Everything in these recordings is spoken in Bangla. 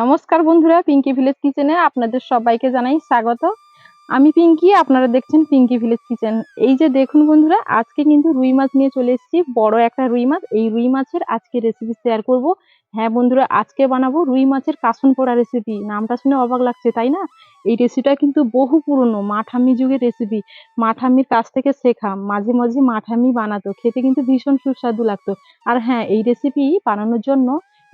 নমস্কার বন্ধুরা পিঙ্কি ভিলেজ কিচেনে আপনাদের সবাইকে জানাই স্বাগত। আমি পিঙ্কি আপনারা দেখছেন পিঙ্কি ভিলেজ কিচেন এই যে দেখুন বন্ধুরা, আজকে কিন্তু রুই মাছ নিয়ে চলে এসেছি। বড় একটা রুই মাছ। এই রুই মাছের আজকে রেসিপি শেয়ার করব। হ্যাঁ বন্ধুরা, আজকে বানাবো রুই মাছের কাসন পোড়া রেসিপি নামটা শুনে অবাক লাগছে, তাই না? এই রেসিপিটা কিন্তু বহু পুরনো মা ঠাম্মি যুগের রেসিপি মা ঠাম্মির কাছ থেকে শেখা। মাঝে মাঝে মা ঠাম্মি বানাতো। খেতে কিন্তু ভীষণ সুস্বাদু লাগতো। আর হ্যাঁ এই রেসিপি বানানোর জন্য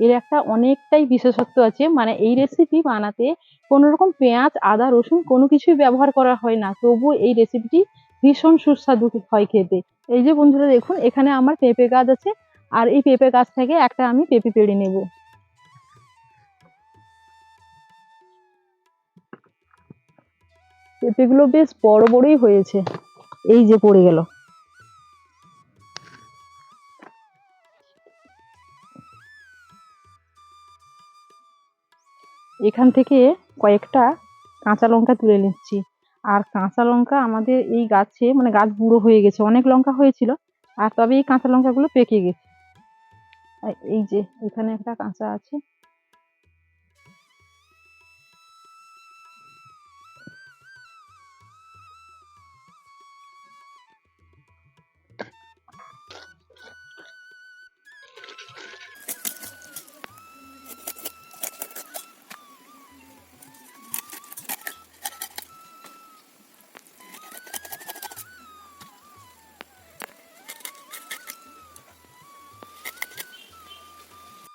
এর একটা অনেকটাই বিশেষত্ব আছে। মানে এই রেসিপি বানাতে কোনো রকম পেঁয়াজ, আদা, রসুন কোনো কিছুই ব্যবহার করা হয় না। তবু এই রেসিপিটি ভীষণ সুস্বাদু হয় খেতে। এই যে বন্ধুরা দেখুন, এখানে আমার পেঁপে গাছ আছে। আর এই পেঁপে গাছ থেকে একটা আমি পেঁপে পেড়ে নেব। পেঁপেগুলো বেশ বড় বড়ই হয়েছে। এই যে পড়ে গেল। এখান থেকে কয়েকটা কাঁচা লঙ্কা তুলে নিচ্ছি। আর কাঁচা লঙ্কা আমাদের এই গাছে মানে গাছ বুড়ো হয়ে গেছে, অনেক লঙ্কা হয়েছিল, আর তবে এই কাঁচা লঙ্কাগুলো পেকে গেছে। এই যে এখানে একটা কাঁচা আছে।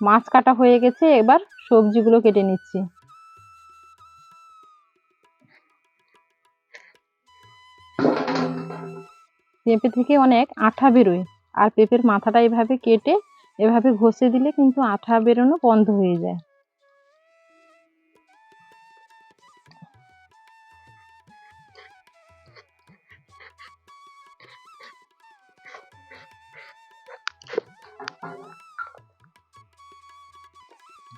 মাছ কাটা হয়ে গেছে, এবার সবজিগুলো কেটে নিচ্ছি। পেঁপে থেকে অনেক আঠা বেরোয়, আর পেঁপের মাথাটা এভাবে কেটে, এভাবে ঘষে দিলে কিন্তু আঠা বেরোনো বন্ধ হয়ে যায়।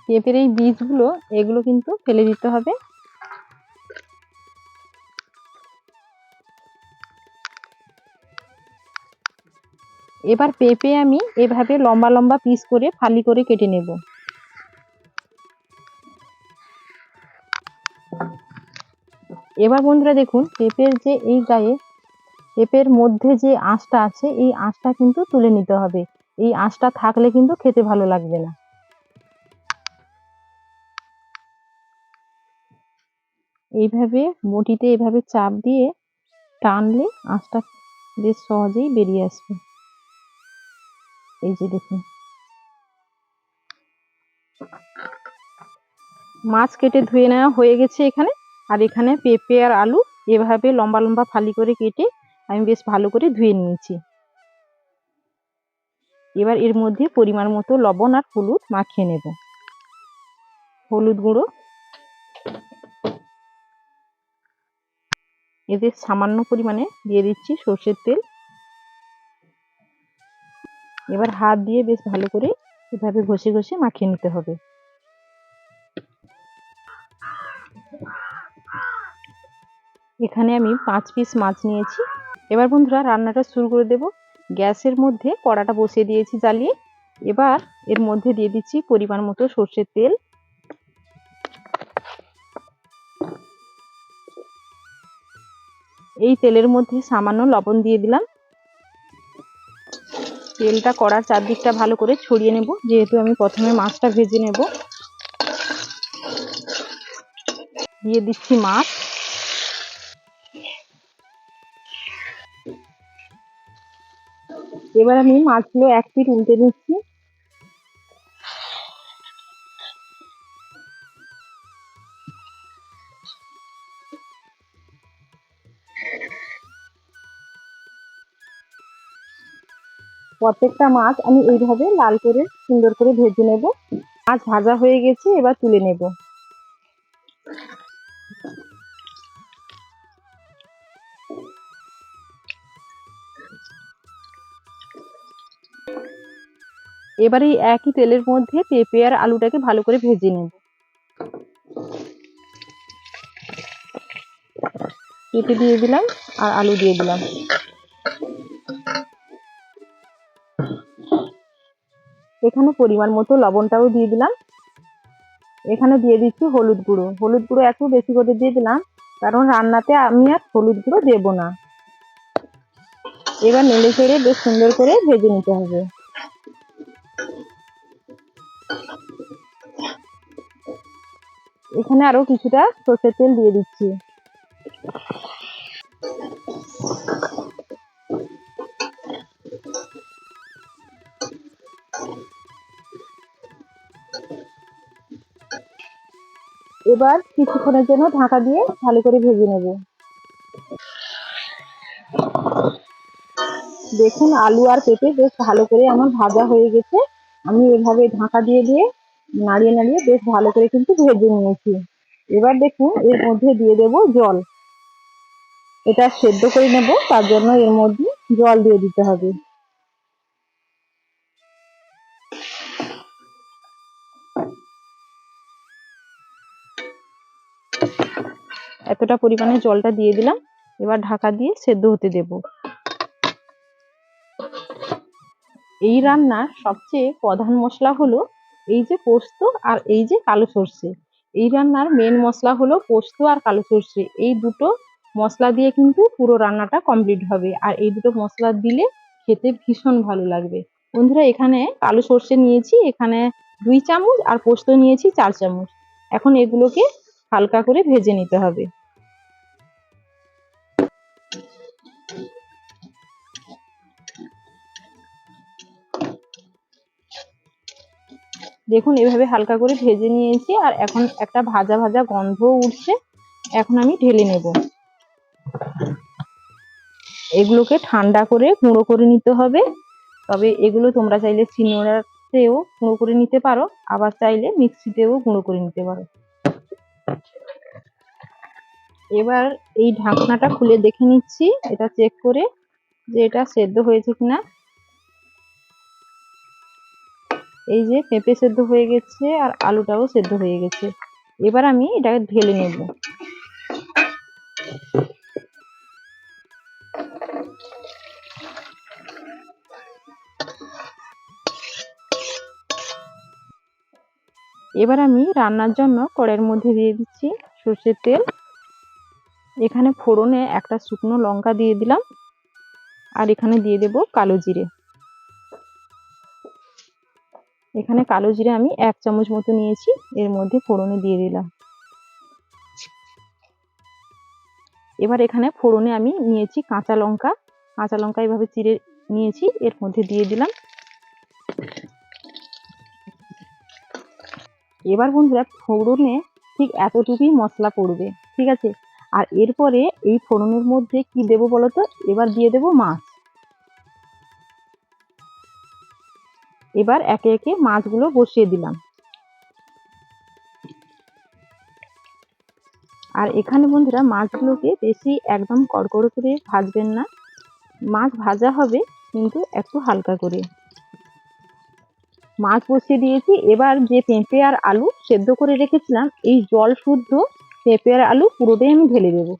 পেঁপের এই বীজগুলো, এগুলো কিন্তু ফেলে দিতে হবে। এবার পেঁপে আমি এভাবে লম্বা লম্বা পিস করে ফালি করে কেটে নেব। এবার বন্ধুরা দেখুন, পেঁপের যে এই গায়ে, পেঁপের মধ্যে যে আঁশটা আছে, এই আঁশটা কিন্তু তুলে নিতে হবে। এই আঁশটা থাকলে কিন্তু খেতে ভালো লাগবে না। এইভাবে বটিতে এভাবে চাপ দিয়ে টানলে আঁশটা বেশ সহজেই বেরিয়ে আসবে। এই যে দেখুন। মাছ কেটে ধুয়ে নেওয়া হয়ে গেছে এখানে। আর এখানে পেঁপে আর আলু এভাবে লম্বা লম্বা ফালি করে কেটে আমি বেশ ভালো করে ধুয়ে নিয়েছি। এবার এর মধ্যে পরিমাণ মতো লবণ আর হলুদ মাখিয়ে নেব। হলুদ গুঁড়ো এতে সামান্য পরিমাণে দিয়ে দিচ্ছি সর্ষের তেল। এবার হাত দিয়ে বেশ ভালো করে এভাবে ঘষে ঘষে মাখিয়ে নিতে হবে। এখানে আমি পাঁচ পিস মাছ নিয়েছি। এবার বন্ধুরা রান্নাটা শুরু করে দেব। গ্যাসের মধ্যে কড়াটা বসিয়ে দিয়েছি জ্বালিয়ে। এবার এর মধ্যে দিয়ে দিচ্ছি পরিমাণ মতো সর্ষের তেল। এই তেলের মধ্যে সামান্য লবণ দিয়ে দিলাম। তেলটা কড়ার চারদিকটা ভালো করে ছড়িয়ে নেব, যেহেতু আমি প্রথমে মাছটা ভেজে নেব। দিয়ে দিচ্ছি মাছ। এবার আমি মাছগুলো এক পিট উল্টে দিচ্ছি প্রত্যেকটা মাছ আমি এইভাবে লাল করে, সুন্দর করে ভেজে নেব। মাছ ভাজা হয়ে গেছে, এবার তুলে নেব। এবার এই একই তেলের মধ্যে পেঁপে আর আলুটাকে ভালো করে ভেজে নেব। পেঁপে দিয়ে দিলাম আর আলু দিয়ে দিলাম। এখানে পরিমাণ মতো লবণটাও দিয়ে দিলাম। এখানে দিয়ে দিচ্ছি হলুদ গুঁড়ো। হলুদ গুঁড়ো একটু বেশি করে দিয়ে দিলাম, কারণ রান্নাতে আমি আর হলুদ গুঁড়ো দেবো না। এবার নেড়ে চেড়ে বেশ সুন্দর করে ভেজে নিতে হবে। এখানে আরও কিছুটা সর্ষের তেল দিয়ে দিচ্ছি। এবার কিছুক্ষণের জন্য ঢাকা দিয়ে ভালো করে ভেজে নেব। দেখুন, আলু আর পেঁপে বেশ ভালো করে আমার ভাজা হয়ে গেছে। আমি এভাবে ঢাকা দিয়ে দিয়ে নাড়িয়ে নাড়িয়ে বেশ ভালো করে কিন্তু ভেজে নিয়েছি। এবার দেখুন, এর মধ্যে দিয়ে দেব জল। এটা সেদ্ধ করে নেব, তার জন্য এর মধ্যে জল দিয়ে দিতে হবে। এতটা পরিমাণে জলটা দিয়ে দিলাম। এবার ঢাকা দিয়ে সেদ্ধ হতে দেব। এই রান্নার সবচেয়ে প্রধান মশলা হলো এই যে পোস্ত আর এই যে কালো সর্ষে। এই রান্নার মেন মশলা হলো পোস্ত আর কালো সর্ষে। এই দুটো মশলা দিয়ে কিন্তু পুরো রান্নাটা কমপ্লিট হবে। আর এই দুটো মশলা দিলে খেতে ভীষণ ভালো লাগবে। বন্ধুরা, এখানে কালো সর্ষে নিয়েছি, এখানে দুই চামচ আর পোস্ত নিয়েছি চার চামচ। এখন এগুলোকে হালকা করে ভেজে নিতে হবে। দেখুন, এভাবে হালকা করে ভেজে নিয়েছি আর এখন একটা ভাজা ভাজা গন্ধ উঠছে। এখন আমি ঢেলে নেব। এগুলোকে ঠান্ডা করে গুঁড়ো করে নিতে হবে। তবে এগুলো তোমরা চাইলে শিলনোড়াতেও গুঁড়ো করে নিতে পারো, আবার চাইলে মিক্সিতেও গুঁড়ো করে নিতে পারো। এবার এই ঢাকনাটা খুলে দেখে নিচ্ছি, এটা চেক করে যে এটা সেদ্ধ হয়েছে কিনা। এই যে পেঁপে সেদ্ধ হয়ে গেছে আর আলুটাও সেদ্ধ হয়ে গেছে। এবার আমি এটাকে ঢেলে নেব। এবার আমি রান্নার জন্য কড়ের মধ্যে দিয়ে দিচ্ছি সর্ষের তেল। এখানে ফোড়নে একটা শুকনো লঙ্কা দিয়ে দিলাম। আর এখানে দিয়ে দেব কালো জিরে। এখানে কালো জিরে আমি এক চামচ মতো নিয়েছি, এর মধ্যে ফোড়নে দিয়ে দিলাম। এবার এখানে ফোড়নে আমি নিয়েছি কাঁচা লঙ্কা কাঁচা লঙ্কা এভাবে চিড়ে নিয়েছি, এর মধ্যে দিয়ে দিলাম। এবার বন্ধুরা ফোড়নে ঠিক এতটুকুই মশলা পড়বে, ঠিক আছে? আর এরপরে এই ফোড়নের মধ্যে কি দেবো বলতো? এবার দিয়ে দেবো মাছ। এবার একে একে মাছগুলো বসিয়ে দিলাম। আর এখানে বন্ধুরা মাছগুলোকে বেশি একদম কড়কড়ো করে ভাজবেন না। মাছ ভাজা হবে, কিন্তু একটু হালকা করে। মাছ বসিয়ে দিয়েছি। এবার যে পেঁপে আর আলু সেদ্ধ করে রেখেছিলাম, এই জল শুদ্ধ পেঁপে আর আলু পুরোটাই আমি ঢেলে দেবো।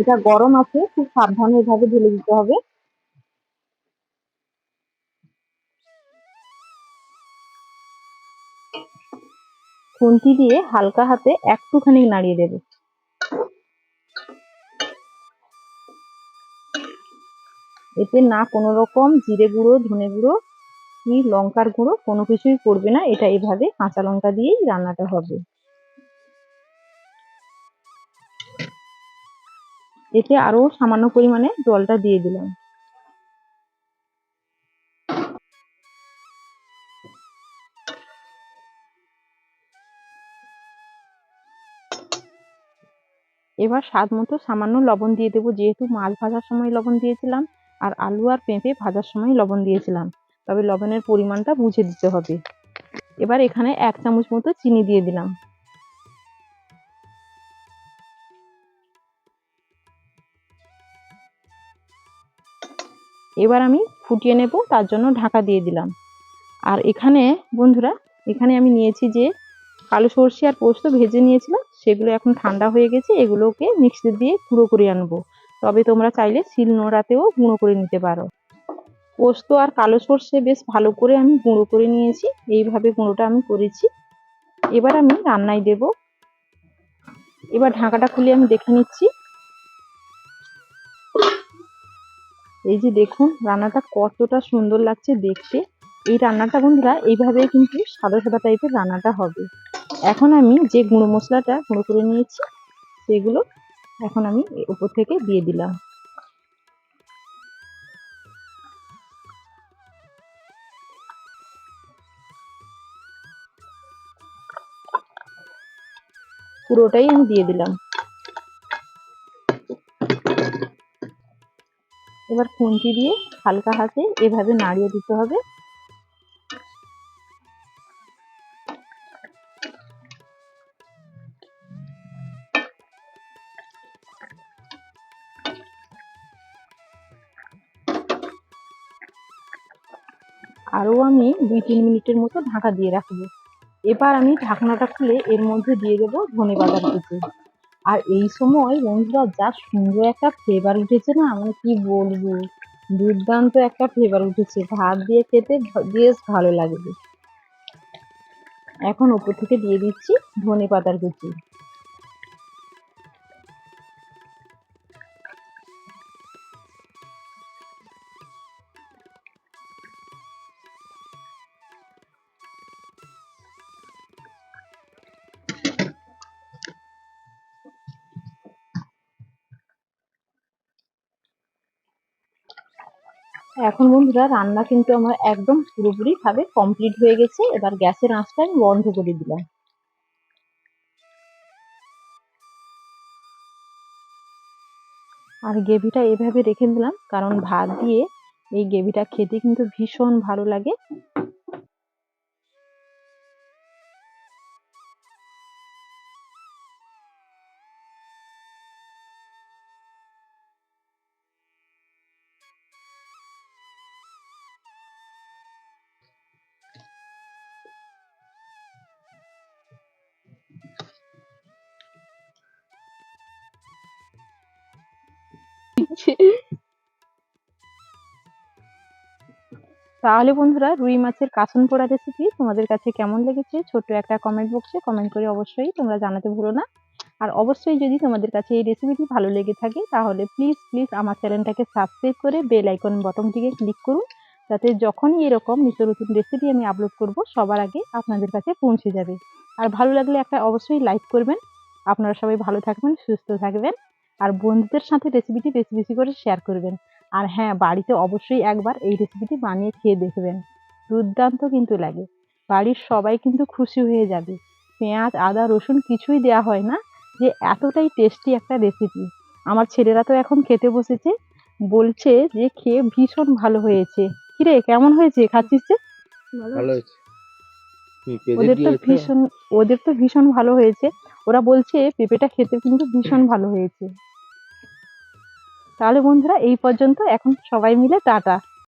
এটা গরম আছে, খুব সাবধানে এভাবে ঢেলে দিতে হবে। খুন্তি দিয়ে হালকা হাতে একটুখানি নাড়িয়ে দেবে। এতে না কোনো রকম জিরে গুঁড়ো, ধনে গুঁড়ো কি লঙ্কার গুঁড়ো কোনো কিছুই পড়বে না। এটা এভাবে কাঁচা লঙ্কা দিয়েই রান্নাটা হবে। এতে আরও সামান্য পরিমাণে জলটা দিয়ে দিলাম। এবার স্বাদ মতো সামান্য লবণ দিয়ে দেবো। যেহেতু মাছ ভাজার সময় লবণ দিয়েছিলাম আর আলু আর পেঁপে ভাজার সময় লবণ দিয়েছিলাম। তবে লবণের পরিমাণটা বুঝে দিতে হবে। এবার এখানে এক চামচ মতো চিনি দিয়ে দিলাম। এবার আমি ফুটিয়ে নেব, তার জন্য ঢাকা দিয়ে দিলাম। আর এখানে বন্ধুরা, এখানে আমি নিয়েছি যে কালো সর্ষে আর পোস্ত ভেজে নিয়েছিলাম, সেগুলো এখন ঠান্ডা হয়ে গেছে, এগুলোকে মিক্সি দিয়ে গুঁড়ো করে আনব। তবে তোমরা চাইলে শিল নোড়াতেও গুঁড়ো করে নিতে পারো। পোস্ত আর কালো সর্ষে বেশ ভালো করে আমি গুঁড়ো করে নিয়েছি, এইভাবে গুঁড়োটা আমি করেছি। এবার আমি রান্নায় দেব। এবার ঢাকাটা খুলে আমি দেখে নিচ্ছি। এই যে দেখুন, রান্নাটা কতটা সুন্দর লাগছে দেখতে। এই রান্নাটা বন্ধুরা এইভাবে কিন্তু সাদা সাদা টাইপের রান্নাটা হবে। এখন আমি যে গুঁড়ো মশলাটা, গুঁড়ো করে নিয়েছি, সেগুলো এখন আমি উপর থেকে দিয়ে দিলাম। পুরোটাই আমি দিয়ে দিলাম। এবার খুন্তি দিয়ে হালকা হাতে এভাবে নাড়িয়ে দিতে হবে। আরও আমি দুই তিন মিনিটের মতো ঢাকা দিয়ে রাখব। এবার আমি ঢাকনাটা খুলে এর মধ্যে দিয়ে দেবো ধনে পাতার কুচি। আর এই সময় বন্ধুরা, যা সুন্দর একটা ফ্লেভার উঠেছে না আমি কি বলব? দুর্দান্ত একটা ফ্লেভার উঠেছে। ভাত দিয়ে খেতে বেশ ভালো লাগবে। এখন ওপর থেকে দিয়ে দিচ্ছি ধনে পাতার কুচি। এখন বন্ধুরা রান্না কিন্তু আমার একদম পুরোপুরি ভাবে কমপ্লিট হয়ে গেছে। এবার গ্যাসের আঁচটা আমি বন্ধ করে দিলাম। আর গ্রেভিটা এভাবে রেখে দিলাম, কারণ ভাত দিয়ে এই গ্রেভিটা খেতে কিন্তু ভীষণ ভালো লাগে। তাহলে বন্ধুরা রুই মাছের কাসন পোড়া রেসিপি তোমাদের কাছে কেমন লেগেছে? ছোট্ট একটা কমেন্ট বক্সে কমেন্ট করে অবশ্যই তোমরা জানাতে ভুলো না। আর অবশ্যই যদি তোমাদের কাছে এই রেসিপিটি ভালো লেগে থাকে, তাহলে প্লিজ প্লিজ আমার চ্যানেলটাকে সাবস্ক্রাইব করে বেল আইকন বটনটিকে ক্লিক করুন। যাতে যখনই এরকম নিত্য নতুন রেসিপি আমি আপলোড করব, সবার আগে আপনাদের কাছে পৌঁছে যাবে। আর ভালো লাগলে একটা অবশ্যই লাইক করবেন। আপনারা সবাই ভালো থাকবেন, সুস্থ থাকবেন। আর বন্ধুদের সাথে রেসিপিটি বেশি বেশি করে শেয়ার করবেন। আর হ্যাঁ বাড়িতে অবশ্যই একবার এই রেসিপিটি বানিয়ে খেয়ে দেখবেন। দুর্দান্ত কিন্তু লাগে। বাড়ির সবাই কিন্তু খুশি হয়ে যাবে। পেঁয়াজ আদা রসুন কিছুই দেওয়া হয় না যে এতটাই টেস্টি একটা রেসিপি আমার ছেলেরা তো এখন খেতে বসেছে বলছে যে খেয়ে ভীষণ ভালো হয়েছে। কিরে কেমন হয়েছে? খাচ্ছিস যে? ভালো হয়েছে। ওদের তো ভীষণ ওদের তো ভীষণ ভালো হয়েছে। ওরা বলছে পেঁপেটা খেতে কিন্তু ভীষণ ভালো হয়েছে। তাহলে বন্ধুরা এই পর্যন্ত। এখন সবাই মিলে টাটা।